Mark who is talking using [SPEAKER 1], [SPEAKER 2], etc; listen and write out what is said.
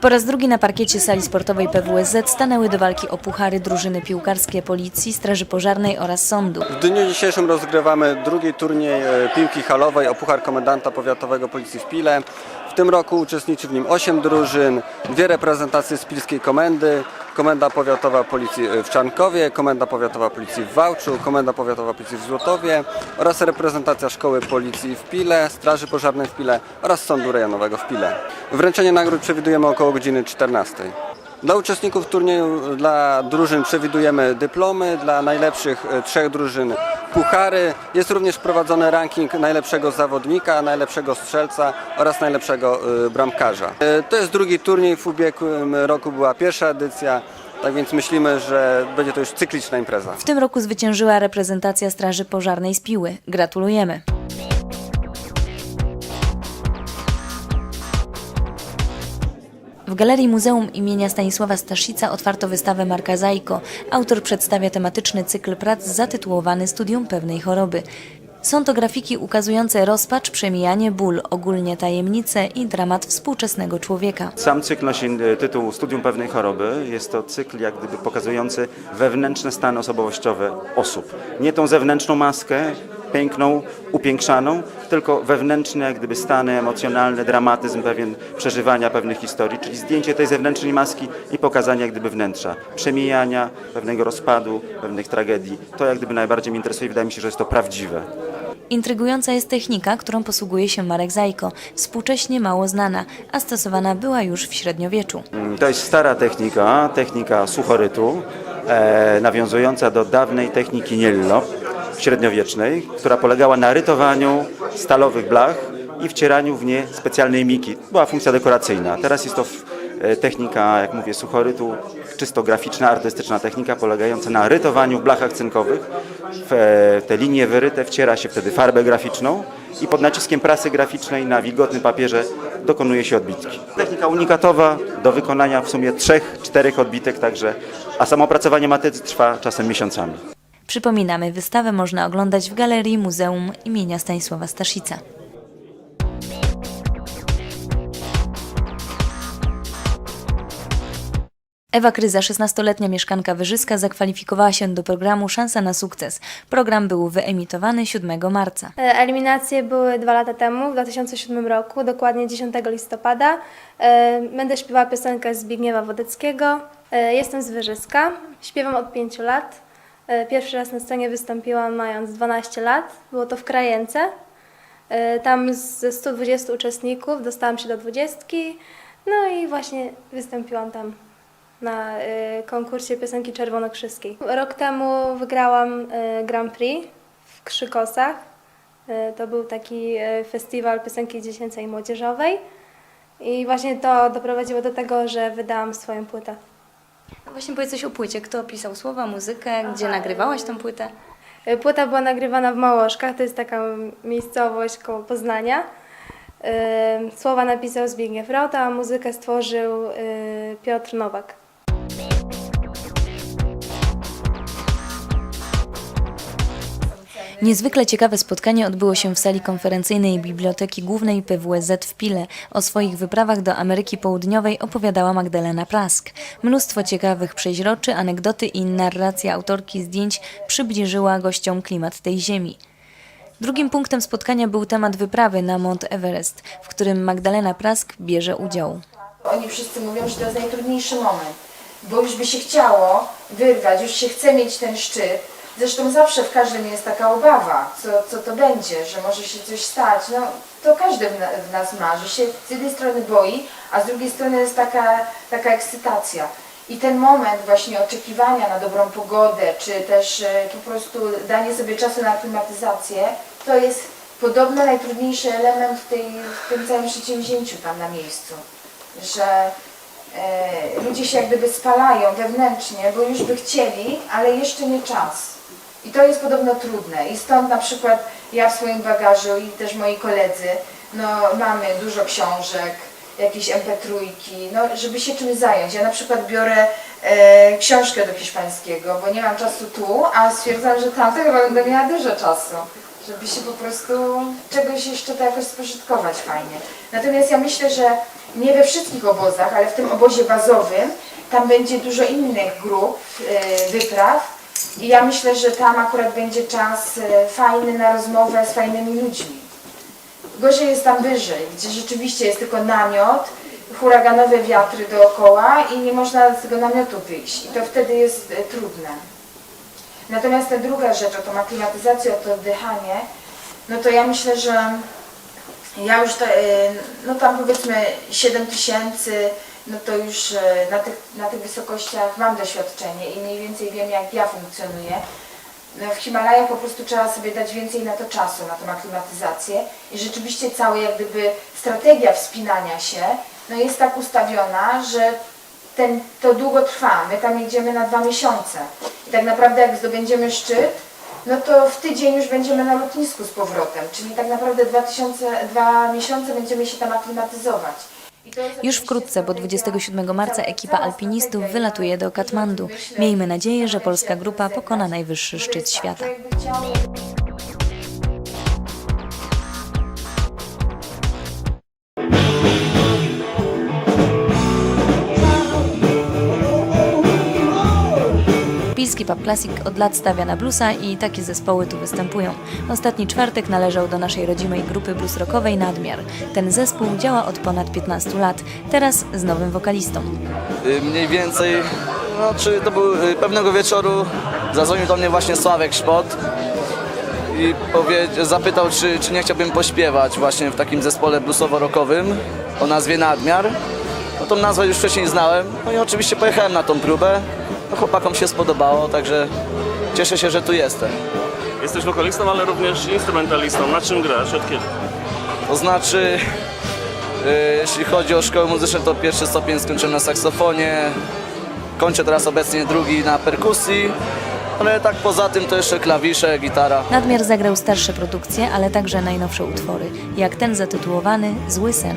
[SPEAKER 1] Po raz drugi na parkiecie sali sportowej PWSZ stanęły do walki o puchary drużyny piłkarskie Policji, Straży Pożarnej oraz Sądu.
[SPEAKER 2] W dniu dzisiejszym rozgrywamy drugi turniej e, piłki halowej o Puchar Komendanta Powiatowego Policji w Pile. Tym roku uczestniczy w nim 8 drużyn, dwie reprezentacje z Pilskiej Komendy, Komenda Powiatowa Policji w Czarnkowie, Komenda Powiatowa Policji w Wałczu, Komenda Powiatowa Policji w Złotowie oraz reprezentacja Szkoły Policji w Pile, Straży Pożarnej w Pile oraz Sądu Rejonowego w Pile. Wręczenie nagród przewidujemy około godziny 14. Dla uczestników turnieju, dla drużyn przewidujemy dyplomy, dla najlepszych trzech drużyn puchary. Jest również prowadzony ranking najlepszego zawodnika, najlepszego strzelca oraz najlepszego e, bramkarza. E, To jest drugi turniej, w ubiegłym roku była pierwsza edycja, tak więc myślimy, że będzie to już cykliczna impreza.
[SPEAKER 1] W tym roku zwyciężyła reprezentacja Straży Pożarnej z Piły. Gratulujemy! W Galerii Muzeum imienia Stanisława Staszica otwarto wystawę Marka Zajko. Autor przedstawia tematyczny cykl prac zatytułowany Studium pewnej choroby. Są to grafiki ukazujące rozpacz, przemijanie, ból, ogólnie tajemnice i dramat współczesnego człowieka.
[SPEAKER 3] Sam cykl nosi e, tytuł Studium pewnej choroby. Jest to cykl jak gdyby pokazujący wewnętrzne stany osobowościowe osób. Nie tą zewnętrzną maskę, piękną, upiększaną, tylko wewnętrzne jak gdyby stany emocjonalne, dramatyzm pewien przeżywania pewnych historii, czyli zdjęcie tej zewnętrznej maski i pokazanie jak gdyby wnętrza, przemijania, pewnego rozpadu, pewnych tragedii. To jak gdyby najbardziej mnie interesuje, wydaje mi się, że jest to prawdziwe.
[SPEAKER 1] Intrygująca jest technika, którą posługuje się Marek Zajko, współcześnie mało znana, a stosowana była już w średniowieczu.
[SPEAKER 3] To jest stara technika, technika suchorytu, e, nawiązująca do dawnej techniki Niello średniowiecznej, która polegała na rytowaniu stalowych blach i wcieraniu w nie specjalnej miki. Była funkcja dekoracyjna. Teraz jest to e, technika, jak mówię, suchorytu, czysto graficzna, artystyczna technika polegająca na rytowaniu w blachach cynkowych. W e, te linie wyryte wciera się wtedy farbę graficzną i pod naciskiem prasy graficznej na wilgotnym papierze dokonuje się odbitki. Technika unikatowa do wykonania w sumie trzech, czterech odbitek także, a samo opracowanie matrycy trwa czasem miesiącami.
[SPEAKER 1] Przypominamy, wystawę można oglądać w Galerii Muzeum imienia Stanisława Staszica. Ewa Kryza, 16-letnia mieszkanka Wyżyska, zakwalifikowała się do programu Szansa na sukces. Program był wyemitowany 7 marca.
[SPEAKER 4] E, Eliminacje były dwa lata temu, w 2007 roku, dokładnie 10 listopada. E, Będę śpiewała piosenkę Zbigniewa Wodeckiego. E, Jestem z Wyżyska, śpiewam od 5 lat. E, Pierwszy raz na scenie wystąpiłam mając 12 lat, było to w Krajence. E, Tam ze 120 uczestników dostałam się do 20, no i właśnie wystąpiłam tam na e, konkursie piosenki czerwonokrzyskiej. Rok temu wygrałam Grand Prix w Krzykosach. To był taki festiwal piosenki dziecięcej i młodzieżowej. I właśnie to doprowadziło do tego, że wydałam swoją płytę.
[SPEAKER 1] No właśnie powiedz coś o płycie. Kto pisał słowa, muzykę, gdzie nagrywałaś tę płytę?
[SPEAKER 4] E, Płyta była nagrywana w Małoszkach, to jest taka miejscowość koło Poznania. E, Słowa napisał Zbigniew Rota, a muzykę stworzył e, Piotr Nowak.
[SPEAKER 1] Niezwykle ciekawe spotkanie odbyło się w sali konferencyjnej Biblioteki Głównej PWSZ w Pile. O swoich wyprawach do Ameryki Południowej opowiadała Magdalena Prask. Mnóstwo ciekawych przeźroczy, anegdoty i narracja autorki zdjęć przybliżyła gościom klimat tej ziemi. Drugim punktem spotkania był temat wyprawy na Mount Everest, w którym Magdalena Prask bierze udział.
[SPEAKER 5] Oni wszyscy mówią, że to jest najtrudniejszy moment, bo już by się chciało wyrwać, już się chce mieć ten szczyt. Zresztą zawsze w każdym jest taka obawa, co, co to będzie, że może się coś stać. No, to każdy w, na, w nas ma, że się z jednej strony boi, a z drugiej strony jest taka, taka ekscytacja. I ten moment właśnie oczekiwania na dobrą pogodę, czy też e, po prostu danie sobie czasu na aklimatyzację, to jest podobno najtrudniejszy element w, tej, w tym całym przedsięwzięciu tam na miejscu. Że e, ludzie się jak gdyby spalają wewnętrznie, bo już by chcieli, ale jeszcze nie czas. I to jest podobno trudne. I stąd na przykład ja w swoim bagażu i też moi koledzy, no mamy dużo książek, jakieś MP3, no żeby się czymś zająć. Ja na przykład biorę e, książkę do hiszpańskiego, bo nie mam czasu tu, a stwierdzam, że tam chyba będę miała dużo czasu. żeby się po prostu czegoś jeszcze to jakoś spożytkować fajnie. Natomiast ja myślę, że nie we wszystkich obozach, ale w tym obozie bazowym tam będzie dużo innych grup, e, wypraw i ja myślę, że tam akurat będzie czas e, fajny na rozmowę z fajnymi ludźmi. Gorzej jest tam wyżej, gdzie rzeczywiście jest tylko namiot, huraganowe wiatry dookoła i nie można z tego namiotu wyjść. I to wtedy jest e, trudne. Natomiast ta druga rzecz, o tą aklimatyzację, o to oddychanie, no to ja myślę, że ja już, e, no tam powiedzmy 7 tysięcy, no to już e, na tych, na tych wysokościach mam doświadczenie i mniej więcej wiem, jak ja funkcjonuję. No w Himalajach po prostu trzeba sobie dać więcej na to czasu, na tą aklimatyzację i rzeczywiście cała jak gdyby strategia wspinania się no jest tak ustawiona, że ten, to długo trwa. My tam jedziemy na dwa miesiące i tak naprawdę jak zdobędziemy szczyt, no to w tydzień już będziemy na lotnisku z powrotem, czyli tak naprawdę dwa, tysiące, dwa miesiące będziemy się tam aklimatyzować.
[SPEAKER 1] Już wkrótce, bo
[SPEAKER 5] strategia,
[SPEAKER 1] 27 marca ekipa alpinistów wylatuje do Katmandu. Miejmy nadzieję, że polska grupa pokona najwyższy szczyt świata. Pilski Pub Classic od lat stawia na bluesa i takie zespoły tu występują. Ostatni czwartek należał do naszej rodzimej grupy blues rockowej Nadmiar. Ten zespół działa od ponad 15 lat, teraz z nowym wokalistą.
[SPEAKER 6] Y, mniej więcej, no czy to był y, pewnego wieczoru, zadzwonił do mnie właśnie Sławek Szpot i zapytał, czy, czy nie chciałbym pośpiewać właśnie w takim zespole bluesowo-rockowym o nazwie Nadmiar. No tą nazwę już wcześniej znałem, no i oczywiście pojechałem na tą próbę. No chłopakom się spodobało, także cieszę się, że tu jestem.
[SPEAKER 7] Jesteś wokalistą, ale również instrumentalistą. Na czym grasz? Od kiedy?
[SPEAKER 6] To znaczy, y, jeśli chodzi o szkołę muzyczną, to pierwszy stopień skończyłem na saksofonie. Kończę teraz obecnie drugi na perkusji. Ale tak poza tym to jeszcze klawisze, gitara.
[SPEAKER 1] Nadmiar zagrał starsze produkcje, ale także najnowsze utwory, jak ten zatytułowany Zły sen.